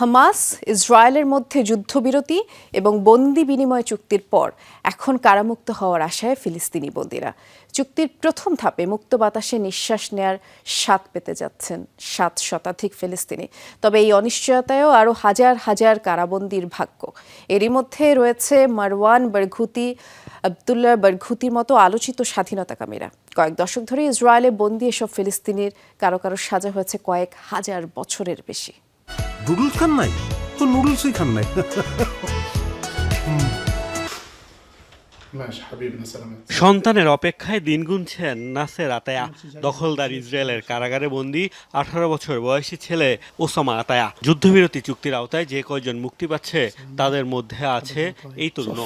Hamas, ইসরায়েলের মধ্যে যুদ্ধবিরতি এবং বন্দি বিনিময় চুক্তির পর এখন কারামুক্ত হওয়ার আশায় ফিলিস্তিনি বন্দীরা। চুক্তির প্রথম ধাপে মুক্ত বাতাসে নিঃশ্বাস নেয়ার স্বাদ পেতে যাচ্ছেন সাত শতাধিক ফিলিস্তিনি। তবে এই অনিশ্চয়তায়ও আরও হাজার হাজার কারাবন্দির ভাগ্য। এরই মধ্যে রয়েছে মারওয়ান বারঘুতি, আবদুল্লাহ বারঘুতির মতো আলোচিত স্বাধীনতাকামীরা। কয়েক দশক ধরে ইসরায়েলে বন্দি এসব ফিলিস্তিনির কারও কারও সাজা হয়েছে কয়েক হাজার বছরের বেশি। নুডলস খান নাই? তো নুডলসই খান নাই। সন্তানের অপেক্ষায় দিন গুনছেন নাসের আতায়া দখলদার ইসরায়েলের কারাগারে বন্দী আঠারো বছর বয়সী ছেলে ওসামা আতায়া। যুদ্ধবিরতি চুক্তির আওতায় যে কয়জন মুক্তি পাচ্ছে তাদের মধ্যে আছে এই তরুণ।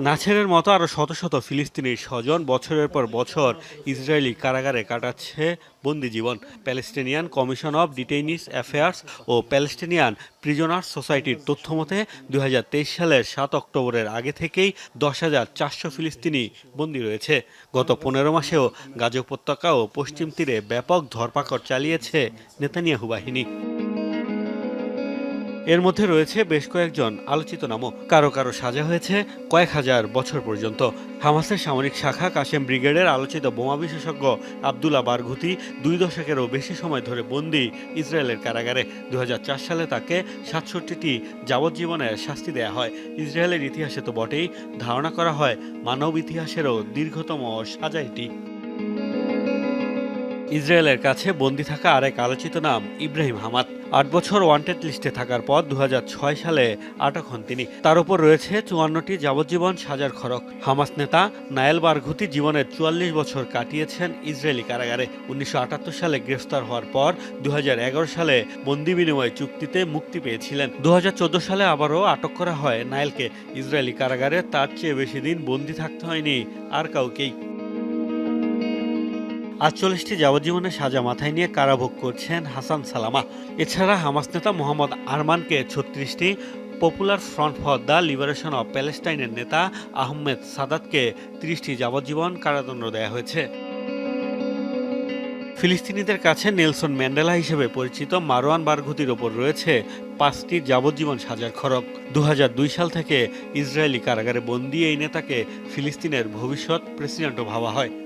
নাছেরের মতো আরও শত শত ফিলিস্তিনির স্বজন বছরের পর বছর ইসরায়েলি কারাগারে কাটাচ্ছে বন্দি জীবন। Palestinian commission of detainees affairs O Palestinian prisoners সোসাইটির তথ্য মতে দুই সালের সাত অক্টোবরের আগে থেকেই দশ হাজার চারশো ফিলিস্তিনি বন্দী রয়েছে। গত পনেরো মাসেও গাজা উপত্যকা ও পশ্চিম তীরে ব্যাপক ধরপাকড় চালিয়েছে নেতানিয়াহু বাহিনী। এর মধ্যে রয়েছে বেশ কয়েকজন আলোচিত নামও। কারও কারও সাজা হয়েছে কয়েক হাজার বছর পর্যন্ত। হামাসের সামরিক শাখা কাশেম ব্রিগেডের আলোচিত বোমা বিশেষজ্ঞ আবদুল্লা বারঘুতি দুই দশকেরও বেশি সময় ধরে বন্দি ইসরায়েলের কারাগারে। দু হাজার চার সালে তাকে সাতষট্টিটি যাবজ্জীবনের শাস্তি দেয়া হয়। ইসরায়েলের ইতিহাসে তো বটেই, ধারণা করা হয় মানব ইতিহাসেরও দীর্ঘতম সাজা এটি। ইসরায়েলের কাছে বন্দি থাকা আরেক আলোচিত নাম ইব্রাহিম হামাদ। আট বছর ওয়ান্টেড লিস্টে থাকার পর দু হাজার ছয় সালে আটক হন তিনি। তার উপর রয়েছে চুয়ান্নটি যাবজ্জীবন সাজার খরক হামাস নেতা নায়েল বারঘুতি জীবনের চুয়াল্লিশ বছর কাটিয়েছেন ইসরায়েলি কারাগারে। উনিশশো আটাত্তর সালে গ্রেফতার হওয়ার পর দু হাজার এগারো সালে বন্দি বিনিময় চুক্তিতে মুক্তি পেয়েছিলেন। দু হাজার চোদ্দ সালে আবারও আটক করা হয় নায়েলকে। ইসরায়েলি কারাগারে তার চেয়ে বেশি দিন বন্দি থাকতে হয়নি আর কাউকেই। আটচল্লিশটি যাবজ্জীবনের সাজা মাথায় নিয়ে কারাভোগ করছেন হাসান সালামা। এছাড়া হামাস নেতা মোহাম্মদ আরমানকে ছত্রিশটি popular front for the liberation of প্যালেস্টাইনের নেতা আহমেদ সাদাতকে ত্রিশটি যাবজ্জীবন কারাদণ্ড দেওয়া হয়েছে। ফিলিস্তিনিদের কাছে নেলসন ম্যান্ডেলা হিসেবে পরিচিত মারোয়ান বারঘুতির ওপর রয়েছে পাঁচটি যাবজ্জীবন সাজার খরক দু সাল থেকে ইসরায়েলি কারাগারে বন্দি এই নেতাকে ফিলিস্তিনের ভবিষ্যৎ প্রেসিডেন্টও ভাবা হয়।